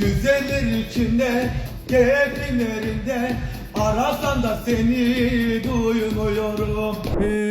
Güzeller içinde, keyiflerinde Arasan da seni duymuyorum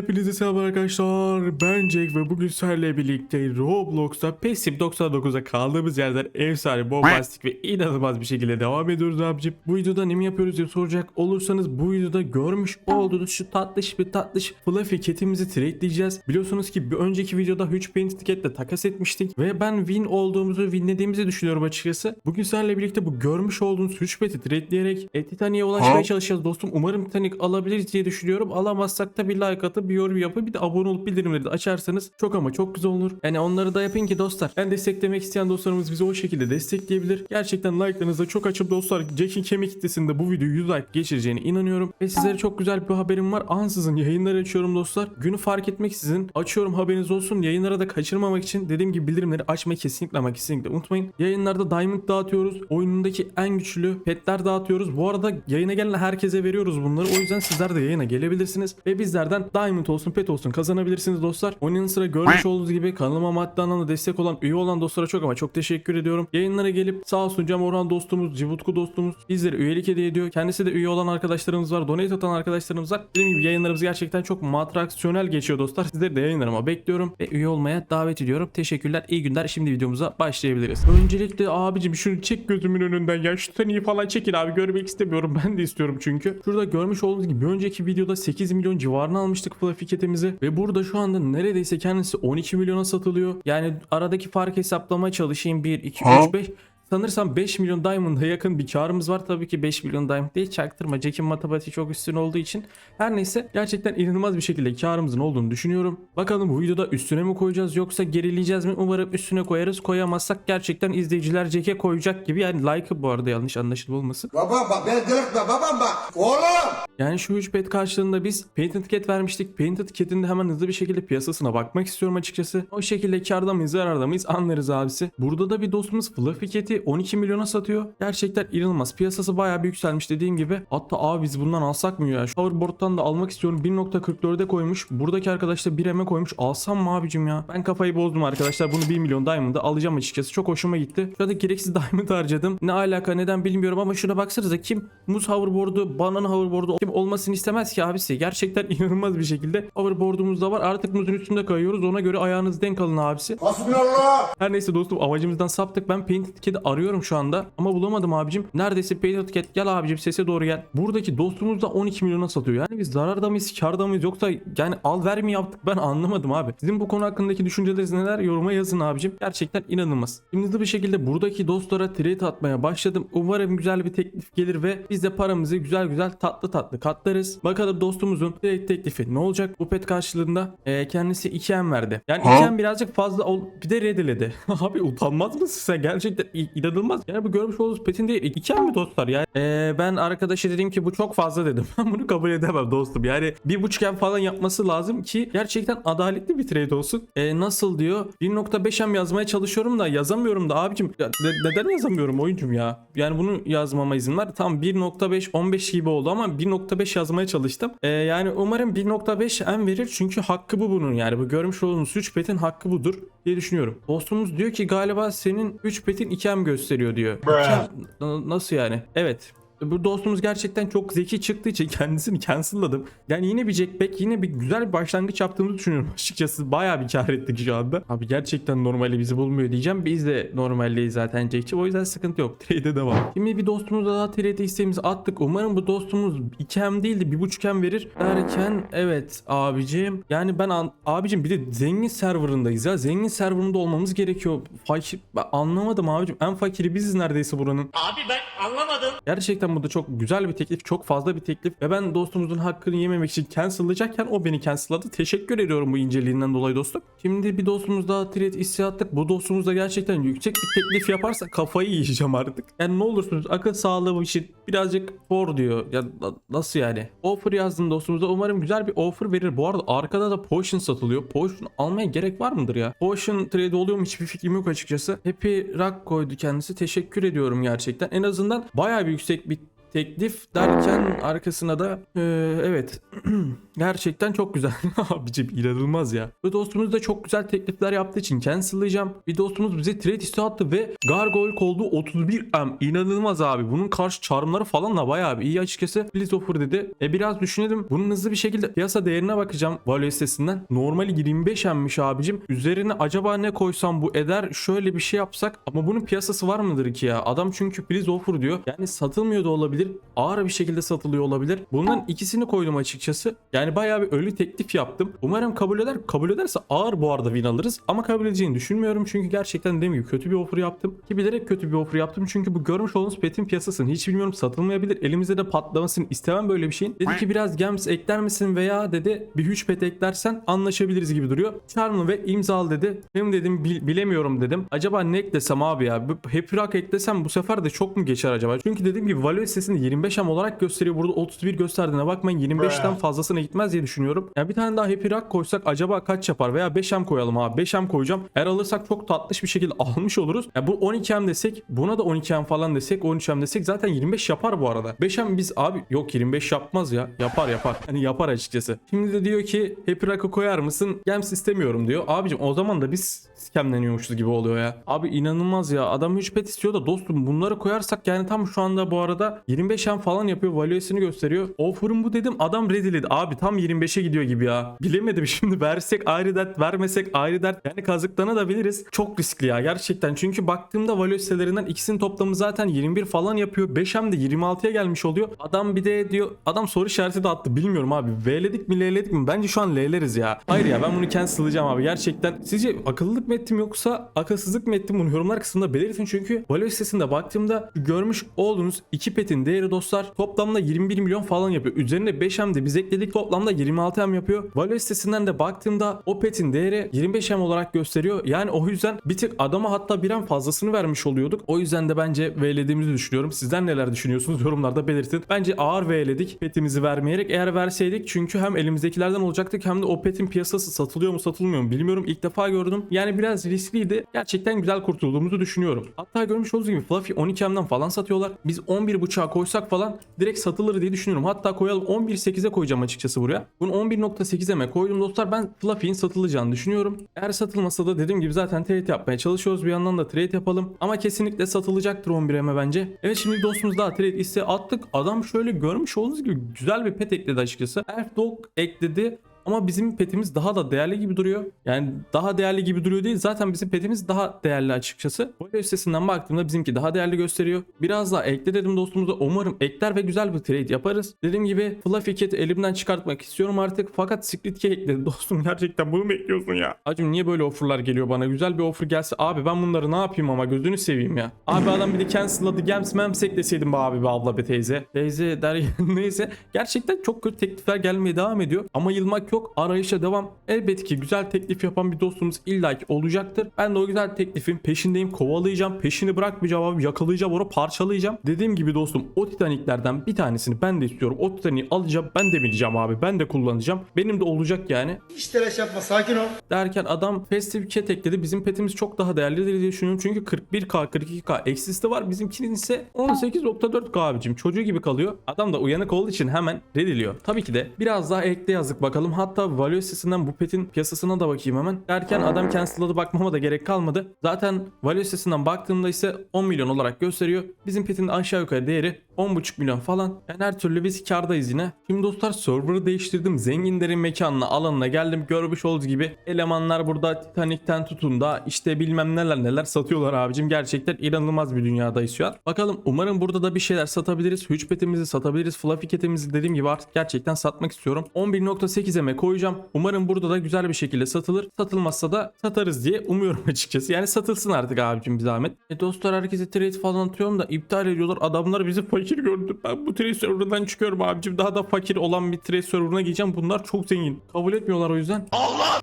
Hepinize selam arkadaşlar. Ben Jack ve bugün sizlerle birlikte Roblox'ta Passive 99'a kaldığımız yerden efsane, bombastik ve inanılmaz bir şekilde devam ediyoruz abicim. Bu videoda ne mi yapıyoruz diye soracak olursanız bu videoda görmüş olduğunuz şu tatlış bir tatlış fluffy catimizi tradeleyeceğiz. Biliyorsunuz ki bir önceki videoda Huge Paint tiketle takas etmiştik ve ben win olduğumuzu, winlediğimizi düşünüyorum açıkçası. Bugün sizlerle birlikte bu görmüş olduğunuz Huge Paint'i tradeleyerek e, Titanic'e ulaşmaya çalışacağız dostum. Umarım Titanic alabiliriz diye düşünüyorum. Alamazsak da bir like atıp bir yorum yapın. Bir de abone olup bildirimleri de açarsanız çok ama çok güzel olur. Yani onları da yapın ki dostlar. Ben desteklemek isteyen dostlarımız bizi o şekilde destekleyebilir. Gerçekten like'larınızı çok açıp dostlar Jack'in kemik kitlesinde bu videoyu 100 like geçireceğine inanıyorum. Ve sizlere çok güzel bir haberim var. Ansızın yayınları açıyorum dostlar. Günü fark etmeksizin açıyorum haberiniz olsun. Yayınlara da kaçırmamak için dediğim gibi bildirimleri açmayı kesinlikle ama kesinlikle unutmayın. Yayınlarda diamond dağıtıyoruz. Oyunundaki en güçlü petler dağıtıyoruz. Bu arada yayına gelen herkese veriyoruz bunları. O yüzden sizler de yayına gelebilirsiniz. Ve bizlerden diamond olsun pet olsun kazanabilirsiniz dostlar. Onun sıra görmüş olduğunuz gibi kanalıma maddi anlamda destek olan üye olan dostlara çok ama çok teşekkür ediyorum. Yayınlara gelip sağ olsun Cem Orhan dostumuz, Civutku dostumuz bizlere üyelik hediye ediyor. Kendisi de üye olan arkadaşlarımız var. Donate atan arkadaşlarımız var. Dediğim gibi yayınlarımız gerçekten çok matraksiyonel geçiyor dostlar. Sizleri de yayınlarıma bekliyorum ve üye olmaya davet ediyorum. Teşekkürler. iyi günler. Şimdi videomuza başlayabiliriz. Öncelikle abicim şunu çek gözümün önünden ya. Şu tane falan çekin abi. Görmek istemiyorum. Ben de istiyorum çünkü. Şurada görmüş olduğunuz gibi bir önceki videoda 8 milyon civarına almıştık Fluffy Cat'imizi. Ve burada şu anda neredeyse kendisi 12 milyona satılıyor. Yani aradaki fark hesaplamaya çalışayım. 1, 2, 3, 5. Sanırsam 5 milyon diamond'a yakın bir karımız var. Tabii ki 5 milyon diamond değil çaktırma. Jack'in matematiği çok üstün olduğu için. Her neyse gerçekten inanılmaz bir şekilde karımızın olduğunu düşünüyorum. Bakalım bu videoda üstüne mi koyacağız yoksa gerileyeceğiz mi? Umarım üstüne koyarız. Koyamazsak gerçekten izleyiciler Jack'e koyacak gibi. Yani like'ı bu arada yanlış anlaşılmasın. Baba bak beni delirtme babam bak. Oğlum. Yani şu 3 pet karşılığında biz Painted Cat vermiştik. Painted Cat'in de hemen hızlı bir şekilde piyasasına bakmak istiyorum açıkçası. O şekilde karda mıyız zararda mıyız anlarız abisi. Burada da bir dostumuz Fluffy Cat'i 12 milyona satıyor. Gerçekten inanılmaz. Piyasası bayağı bir yükselmiş dediğim gibi. Hatta abi biz bundan alsak mı ya? Şu Hoverboard'dan da almak istiyorum. 1.44'e koymuş. Buradaki arkadaş da 1 koymuş. Alsam mı abicim ya? Ben kafayı bozdum arkadaşlar. Bunu 1 milyon Diamond'a alacağım açıkçası. Çok hoşuma gitti. Şu anda gereksiz Diamond harcadım. Ne alaka neden bilmiyorum ama şuna baksanıza kim muz hoverboard'u, banana hoverboard'u kim olmasını istemez ki abisi. Gerçekten inanılmaz bir şekilde hoverboard'umuz da var. Artık muzun üstünde kayıyoruz. Ona göre ayağınız denk alın abisi. Hasbinallah. Her neyse dostum amacımızdan saptık. Ben Painted Cat'i arıyorum şu anda. Ama bulamadım abicim. Neredeyse Painted Cat gel abicim sese doğru gel. Buradaki dostumuz da 12 milyona satıyor. Yani biz zararda mıyız karda mıyız yoksa yani al ver mi yaptık ben anlamadım abi. Sizin bu konu hakkındaki düşünceleriniz neler yoruma yazın abicim. Gerçekten inanılmaz. Şimdi hızlı bir şekilde buradaki dostlara trade atmaya başladım. Umarım güzel bir teklif gelir ve biz de paramızı güzel güzel tatlı tatlı katlarız. Bakalım dostumuzun trade teklifi ne olacak? Bu pet karşılığında Ee, kendisi 2M verdi. Yani 2M birazcık fazla ol bir de rediledi. Abi utanmaz mısın sen? Gerçekten inanılmaz. Yani bu görmüş olduğunuz petin değil. 2M mi dostlar? Yani ee, ben arkadaşa dedim ki bu çok fazla dedim. Ben bunu kabul edemem dostum. Yani bir buçuk M falan yapması lazım ki gerçekten adaletli bir trade olsun. Ee, nasıl diyor? 1.5M yazmaya çalışıyorum da yazamıyorum da abicim. Ya, ne- neden yazamıyorum oyuncum ya? Yani bunu yazmama izin ver. Tam 1.5 15 gibi oldu ama 1.5 yazmaya çalıştım. Ee, yani umarım 1.5 M verir çünkü hakkı bu bunun yani. Bu görmüş olduğunuz 3 petin hakkı budur diye düşünüyorum. Dostumuz diyor ki galiba senin 3 petin 2M gösteriyor diyor. 2M Na- nasıl yani? Evet. Bu dostumuz gerçekten çok zeki çıktığı için kendisini cancel'ladım. Yani yine bir jackback yine bir güzel bir başlangıç yaptığımızı düşünüyorum açıkçası. Bayağı bir kar ettik şu anda. Abi gerçekten normali bizi bulmuyor diyeceğim. Biz de normaldeyiz zaten Jack'çi. O yüzden sıkıntı yok. Trade'e devam. Şimdi bir dostumuza daha trade isteğimizi attık. Umarım bu dostumuz 2M değil de 1.5M verir. Derken evet abicim. Yani ben an abicim bir de zengin serverındayız ya. Zengin serverında olmamız gerekiyor. Fakir ben anlamadım abicim. En fakiri biziz neredeyse buranın. Abi ben anlamadım. Gerçekten bu da çok güzel bir teklif. Çok fazla bir teklif. Ve ben dostumuzun hakkını yememek için cancellayacakken o beni cancelladı. Teşekkür ediyorum bu inceliğinden dolayı dostum. Şimdi bir dostumuz daha trade isteği attık. Bu dostumuz da gerçekten yüksek bir teklif yaparsa kafayı yiyeceğim artık. Yani ne olursunuz akıl sağlığı için birazcık for diyor. Ya na- nasıl yani? Offer yazdım dostumuza. Umarım güzel bir offer verir. Bu arada arkada da potion satılıyor. Potion almaya gerek var mıdır ya? Potion trade oluyor mu hiçbir fikrim yok açıkçası. Happy Rock koydu kendisi. Teşekkür ediyorum gerçekten. En azından bayağı bir yüksek bir teklif derken arkasına da e, evet gerçekten çok güzel. Abicim inanılmaz ya. Ve dostumuz da çok güzel teklifler yaptığı için cancellayacağım. Bir dostumuz bize trade isteği attı ve Gargoyle koldu 31M. İnanılmaz abi. Bunun karşı çarmları falan da bayağı bir iyi açıkçası. Please offer dedi. E biraz düşünelim. Bunun hızlı bir şekilde piyasa değerine bakacağım value sitesinden. Normali 25M'miş abicim. Üzerine acaba ne koysam bu eder? Şöyle bir şey yapsak ama bunun piyasası var mıdır ki ya? Adam çünkü please offer diyor. Yani satılmıyor da olabilir. Ağır bir şekilde satılıyor olabilir. Bunların ikisini koydum açıkçası. Yani bayağı bir ölü teklif yaptım. Umarım kabul eder. Kabul ederse ağır bu arada win alırız. Ama kabul edeceğini düşünmüyorum. Çünkü gerçekten dediğim gibi kötü bir offer yaptım. Ki bilerek kötü bir offer yaptım. Çünkü bu görmüş olduğunuz petin piyasasını hiç bilmiyorum satılmayabilir. Elimizde de patlamasını istemem böyle bir şeyin. Dedi ki biraz gems ekler misin veya dedi bir 3 pet eklersen anlaşabiliriz gibi duruyor. Charmlı ve imzal dedi. Hem dedim bil- bilemiyorum dedim. Acaba ne eklesem abi ya? Happy Rock eklesem bu sefer de çok mu geçer acaba? Çünkü dediğim gibi value içerisinde 25 am olarak gösteriyor. Burada 31 gösterdiğine bakmayın 25'ten fazlasına gitmez diye düşünüyorum. Yani bir tane daha Happy Rock koysak acaba kaç yapar? Veya 5 am koyalım abi. 5 am koyacağım. Eğer alırsak çok tatlış bir şekilde almış oluruz. Yani bu 12 am desek buna da 12 am falan desek 13 am desek zaten 25 yapar bu arada. 5 am biz abi yok 25 yapmaz ya. Yapar yapar. Hani yapar açıkçası. Şimdi de diyor ki Happy Rock'ı koyar mısın? Gems istemiyorum diyor. Abicim o zaman da biz skemleniyormuşuz gibi oluyor ya. Abi inanılmaz ya. Adam 3 pet istiyor da dostum bunları koyarsak yani tam şu anda bu arada 20 25 25'en falan yapıyor. Value'sini gösteriyor. Offer'ın bu dedim adam readyledi. Abi tam 25'e gidiyor gibi ya. Bilemedim şimdi versek ayrı dert vermesek ayrı dert. Yani kazıklarına da biliriz. Çok riskli ya gerçekten. Çünkü baktığımda value sitelerinden ikisinin toplamı zaten 21 falan yapıyor. 5M de 26'ya gelmiş oluyor. Adam bir de diyor adam soru işareti de attı. Bilmiyorum abi. V'ledik mi L'ledik mi? Bence şu an L'leriz ya. Hayır ya ben bunu cancel'layacağım abi. Gerçekten sizce akıllılık mı ettim yoksa akılsızlık mı ettim bunu yorumlar kısmında belirtin. Çünkü value sitesinde baktığımda görmüş olduğunuz iki petin değeri dostlar toplamda 21 milyon falan yapıyor. Üzerine 5 M de biz ekledik toplamda 26 M yapıyor. Value sitesinden de baktığımda o petin değeri 25 M olarak gösteriyor. Yani o yüzden bir tık adama hatta bir M fazlasını vermiş oluyorduk. O yüzden de bence V'lediğimizi düşünüyorum. Sizler neler düşünüyorsunuz yorumlarda belirtin. Bence ağır V'ledik petimizi vermeyerek. Eğer verseydik çünkü hem elimizdekilerden olacaktık hem de o petin piyasası satılıyor mu satılmıyor mu bilmiyorum. İlk defa gördüm. Yani biraz riskliydi. Gerçekten güzel kurtulduğumuzu düşünüyorum. Hatta görmüş olduğunuz gibi Fluffy 12M'den falan satıyorlar. Biz 11.5'a koysak falan direkt satılır diye düşünüyorum. Hatta koyalım 11.8'e koyacağım açıkçası buraya. Bunu 11.8'e koydum dostlar. Ben Fluffy'nin satılacağını düşünüyorum. Eğer satılmasa da dediğim gibi zaten trade yapmaya çalışıyoruz. Bir yandan da trade yapalım. Ama kesinlikle satılacaktır 11'e bence. Evet şimdi dostumuz daha trade iste attık. Adam şöyle görmüş olduğunuz gibi güzel bir pet ekledi açıkçası. Elf Dog ekledi. Ama bizim petimiz daha da değerli gibi duruyor. Yani daha değerli gibi duruyor değil. Zaten bizim petimiz daha değerli açıkçası. Böyle üstesinden baktığımda bizimki daha değerli gösteriyor. Biraz daha ekle dedim dostumuza. Umarım ekler ve güzel bir trade yaparız. Dediğim gibi Fluffy Cat'i elimden çıkartmak istiyorum artık. Fakat Secret Key ekledi. Dostum gerçekten bunu mu ekliyorsun ya? Acım niye böyle offerlar geliyor bana? Güzel bir offer gelse. Abi ben bunları ne yapayım ama gözünü seveyim ya. Abi adam bir de cancel'ladı. Gems mems ekleseydim be abi be abla be teyze. Teyze der neyse. Gerçekten çok kötü teklifler gelmeye devam ediyor. Ama yılmak yok. Arayışa devam. Elbette ki güzel teklif yapan bir dostumuz illaki olacaktır. Ben de o güzel teklifin peşindeyim. Kovalayacağım. Peşini bırakmayacağım abi. Yakalayacağım onu parçalayacağım. Dediğim gibi dostum o Titanic'lerden bir tanesini ben de istiyorum. O Titanic'i alacağım. Ben de bineceğim abi. Ben de kullanacağım. Benim de olacak yani. Hiç telaş yapma sakin ol. Derken adam festive chat ekledi. Bizim petimiz çok daha değerlidir diye düşünüyorum. Çünkü 41k 42k eksisi var. Bizimkinin ise 18.4k abicim. Çocuğu gibi kalıyor. Adam da uyanık olduğu için hemen reddiliyor. Tabii ki de biraz daha ekle yazdık bakalım. Hatta value sitesinden bu petin piyasasına da bakayım hemen. Derken adam cancel'ladı bakmama da gerek kalmadı. Zaten value sitesinden baktığımda ise 10 milyon olarak gösteriyor. Bizim petin aşağı yukarı değeri 10.5 milyon falan. Yani her türlü biz kardayız yine. Şimdi dostlar server'ı değiştirdim. Zenginlerin mekanına alanına geldim. Görmüş olduğunuz gibi elemanlar burada Titanic'ten tutun da işte bilmem neler neler satıyorlar abicim. Gerçekten inanılmaz bir dünyadayız şu an. Bakalım umarım burada da bir şeyler satabiliriz. Huge petimizi satabiliriz. Fluffy cat'imizi dediğim gibi artık gerçekten satmak istiyorum. 11.8'e koyacağım. Umarım burada da güzel bir şekilde satılır. Satılmazsa da satarız diye umuyorum açıkçası. Yani satılsın artık abicim bir zahmet. E dostlar herkese trade falan atıyorum da iptal ediyorlar. Adamlar bizi gördü. Ben bu trade serverından çıkıyorum abicim. Daha da fakir olan bir trade serverına gideceğim. Bunlar çok zengin. Kabul etmiyorlar o yüzden.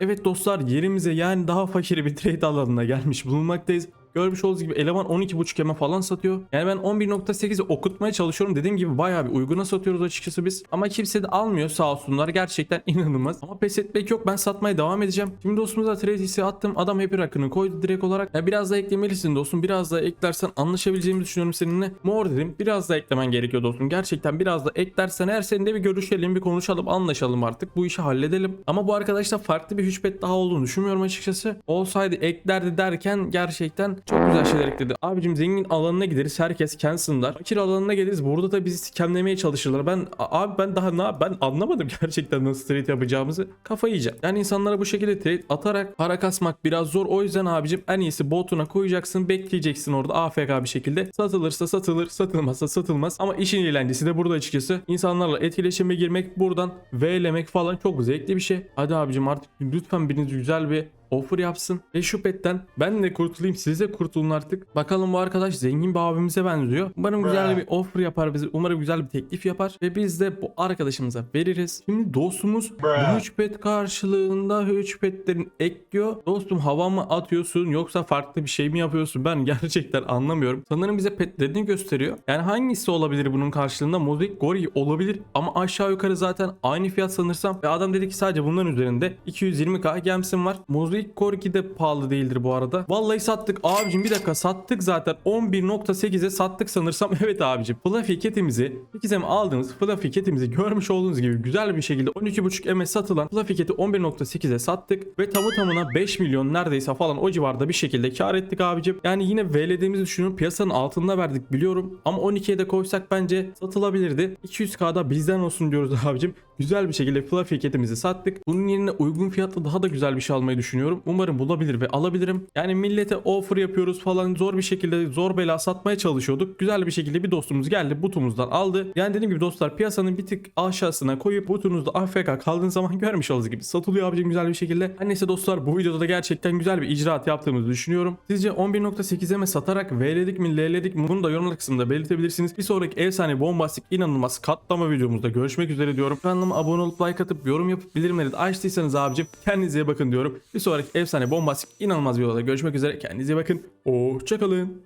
Evet dostlar yerimize yani daha fakir bir trade alanına gelmiş bulunmaktayız. Görmüş olduğunuz gibi eleman 12.5 eme falan satıyor. Yani ben 11.8'i okutmaya çalışıyorum. Dediğim gibi bayağı bir uyguna satıyoruz açıkçası biz. Ama kimse de almıyor sağ olsunlar. Gerçekten inanılmaz. Ama pes etmek yok. Ben satmaya devam edeceğim. Şimdi dostumuza trade attım. Adam happy rakını koydu direkt olarak. Ya biraz daha eklemelisin dostum. Biraz daha eklersen anlaşabileceğimi düşünüyorum seninle. Mor dedim. Biraz daha eklemen gerekiyor dostum. Gerçekten biraz da eklersen eğer seninle bir görüşelim, bir konuşalım, anlaşalım artık. Bu işi halledelim. Ama bu arkadaşta farklı bir hüçbet daha olduğunu düşünmüyorum açıkçası. Olsaydı eklerdi derken gerçekten çok güzel şeyler ekledi. Abicim zengin alanına gideriz. Herkes kensinler. Fakir alanına geliriz. Burada da bizi skemlemeye çalışırlar. Ben abi ben daha ne ben anlamadım gerçekten nasıl trade yapacağımızı. Kafa yiyeceğim. Yani insanlara bu şekilde trade atarak para kasmak biraz zor. O yüzden abicim en iyisi botuna koyacaksın. Bekleyeceksin orada AFK bir şekilde. Satılırsa satılır, satılmazsa satılmaz. Ama işin eğlencesi de burada açıkçası. İnsanlarla etkileşime girmek, buradan V'lemek falan çok zevkli bir şey. Hadi abicim artık lütfen biriniz güzel bir offer yapsın. Ve şu petten ben de kurtulayım siz de kurtulun artık. Bakalım bu arkadaş zengin bir abimize benziyor. Umarım güzel bir offer yapar bize. Umarım güzel bir teklif yapar. Ve biz de bu arkadaşımıza veririz. Şimdi dostumuz bu 3 pet karşılığında 3 petlerin ekliyor. Dostum hava mı atıyorsun yoksa farklı bir şey mi yapıyorsun? Ben gerçekten anlamıyorum. Sanırım bize petlerini gösteriyor. Yani hangisi olabilir bunun karşılığında? Mozaik Gori olabilir ama aşağı yukarı zaten aynı fiyat sanırsam. Ve adam dedi ki sadece bunların üzerinde 220k gemsin var. Mozaik Gori de pahalı değildir bu arada. Vallahi sattık abicim bir dakika sattık zaten 11.8'e sattık sanırsam. Evet abicim Fluffy ketimizi 8M aldığımız Fluffy ketimizi görmüş olduğunuz gibi güzel bir şekilde 12.5 M satılan Fluffy keti 11.8'e sattık ve tamı tamına 5 milyon neredeyse falan o civarda bir şekilde kar ettik abicim. Yani yine VL'diğimizi düşünüyorum piyasanın altında verdik biliyorum ama 12'ye de koysak bence satılabilirdi. 200k'da bizden olsun diyoruz abicim. Güzel bir şekilde Fluffy ketimizi sattık. Bunun yerine uygun fiyatlı daha da güzel bir şey almayı düşünüyorum. Umarım bulabilir ve alabilirim. Yani millete offer yapıyoruz falan zor bir şekilde zor bela satmaya çalışıyorduk. Güzel bir şekilde bir dostumuz geldi butumuzdan aldı. Yani dediğim gibi dostlar piyasanın bir tık aşağısına koyup butunuzda AFK kaldığın zaman görmüş olduğunuz gibi satılıyor abicim güzel bir şekilde. Her neyse dostlar bu videoda da gerçekten güzel bir icraat yaptığımızı düşünüyorum. Sizce 11.8'e mi satarak V'ledik mi L'ledik mi bunu da yorumlar kısmında belirtebilirsiniz. Bir sonraki efsane bombastik inanılmaz katlama videomuzda görüşmek üzere diyorum. Kanalıma abone olup like atıp yorum yapıp bildirimleri de açtıysanız abicim kendinize bakın diyorum. Bir sonraki efsane bombastik inanılmaz videoda görüşmek üzere. Kendinize bakın. Hoşçakalın.